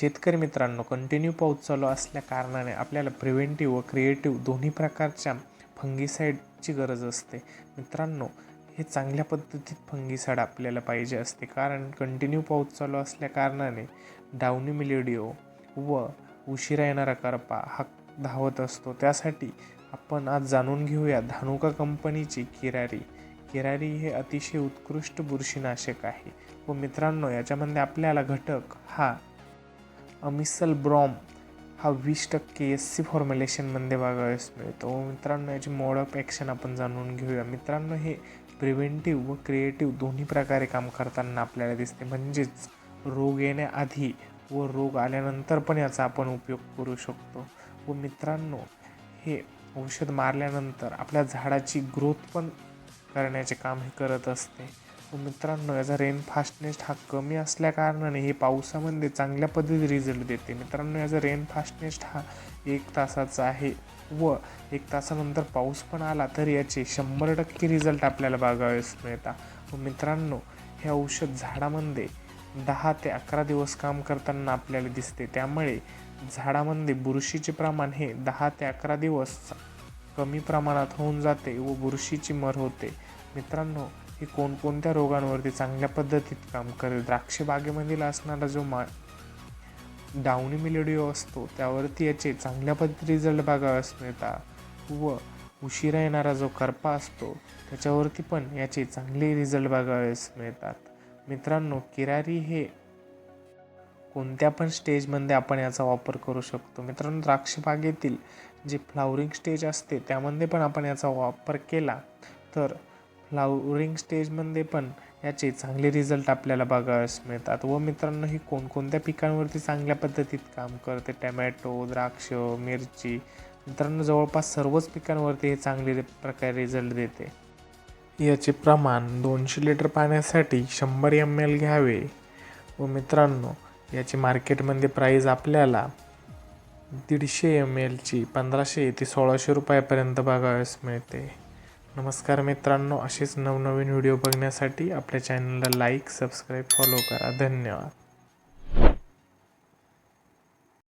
शेतकरी मित्रांनो कंटिन्यू पाऊस चालू असल्या कारणाने आपल्याला प्रिव्हेंटिव्ह व क्रिएटिव्ह दोन्ही प्रकारच्या फंगीसाईडची गरज असते. मित्रांनो हे चांगल्या पद्धतीत फंगीसाईड आपल्याला पाहिजे असते. कारण कंटिन्यू पाऊस चालू असल्या कारणाने डावणी मिलेडिओ व उशिरा येणारा करपा हा धावत असतो. त्यासाठी आपण आज जाणून घेऊया धानुका कंपनीची किरारी. किरारी हे अतिशय उत्कृष्ट बुरशीनाशक आहे. व मित्रांनो याच्यामध्ये आपल्याला घटक हा अमिसल ब्रॉम हा वीस टक्के एस सी फॉर्म्युलेशनमध्ये बघावयास मिळतो. व मित्रांनो याची मोड ऑफ ॲक्शन आपण जाणून घेऊया. मित्रांनो हे प्रिव्हेंटिव्ह व क्रिएटिव्ह दोन्ही प्रकारे काम करताना आपल्याला दिसते. म्हणजेच रोग येण्याआधी व रोग आल्यानंतर पण याचा आपण उपयोग करू शकतो. व मित्रांनो हे औषध मारल्यानंतर आपल्या झाडाची ग्रोथ पण करण्याचे काम हे करत असते. हो, मित्रांनो याचा रेनफास्टनेस्ट हा कमी असल्याकारणाने हे पावसामध्ये चांगल्या पद्धतीने रिझल्ट देते. मित्रांनो याचा रेनफास्टनेस्ट हा एक तासाचा आहे व एक तासानंतर पाऊस पण आला तर याचे शंभर टक्के रिझल्ट आपल्याला बघावेस मिळतात. व मित्रांनो हे औषध झाडामध्ये दहा ते अकरा दिवस काम करताना आपल्याला दिसते. त्यामुळे झाडामध्ये बुरशीचे प्रमाण हे दहा ते अकरा दिवस कमी प्रमाणात होऊन जाते व बुरशीची मर होते. मित्रांनो की कोणकोणत्या रोगांवरती चांगल्या पद्धतीत काम करेल. द्राक्ष बागेमधील असणारा जो मा डाउनी मिलेडिओ असतो त्यावरती याचे चांगल्या पद्धती रिझल्ट बघावयास मिळतात व उशिरा येणारा जो करपा असतो त्याच्यावरती पण याचे चांगले रिझल्ट बघावयास मिळतात. मित्रांनो किरारी हे कोणत्या पण स्टेजमध्ये आपण याचा वापर करू शकतो. मित्रांनो द्राक्षबागेतील जे फ्लावरिंग स्टेज असते त्यामध्ये पण आपण याचा वापर केला तर लावरिंग स्टेजमध्ये पण याचे चांगले रिझल्ट आपल्याला बघावयास मिळतात. व मित्रांनो ही कोणकोणत्या पिकांवरती चांगल्या पद्धतीत काम करते? टमॅटो द्राक्ष मिरची. मित्रांनो जवळपास सर्वच पिकांवरती हे चांगले प्रकारे रिझल्ट देते. याचे प्रमाण दोनशे लिटर पाण्यासाठी शंभर एम एल घ्यावे. व मित्रांनो याची मार्केटमध्ये प्राईज आपल्याला दीडशे एम एलची पंधराशे ते सोळाशे रुपयापर्यंत बघावयास मिळते. नमस्कार मित्रांनो असेच नवनवीन व्हिडिओ बघण्यासाठी आपल्या चॅनलला लाईक सबस्क्राईब फॉलो करा. धन्यवाद.